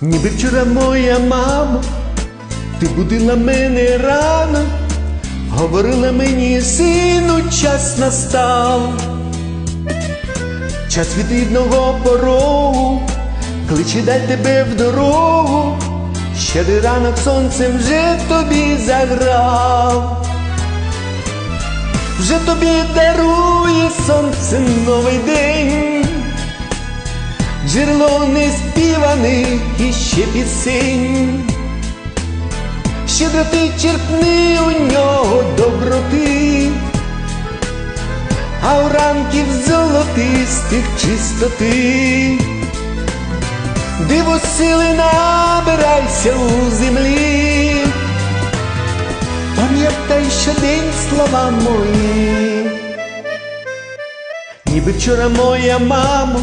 Ніби вчора моя мама, ти будила мене рано, говорила мені, сину, час настав. Час від рідного порогу, кличе дай тебе в дорогу, щедрий ранок сонцем вже тобі заграв, вже тобі дарує сонце новий день, джерело неспіваних іще пісень. Щедро ти черпни у нього доброти, а у ранків золотистих чистоти, диво сили набирайся у землі, пам'ятай щодень слова мої, ніби вчора моя мамо,